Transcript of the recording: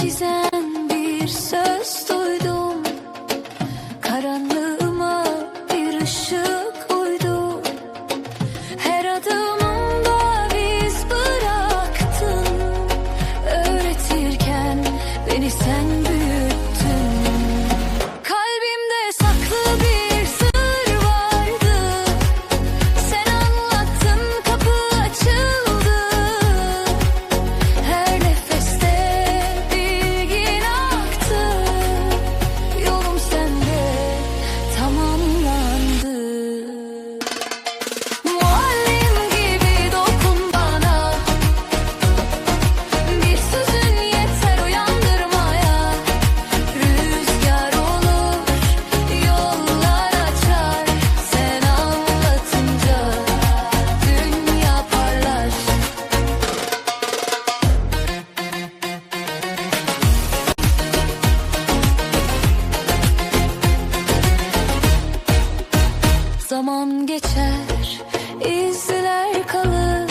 çizen bir söz duydum. Karanlığıma bir ışık uydum Her adımımda biz bıraktın. Öğretirken beni sen büyüdün geçer, izler kalır.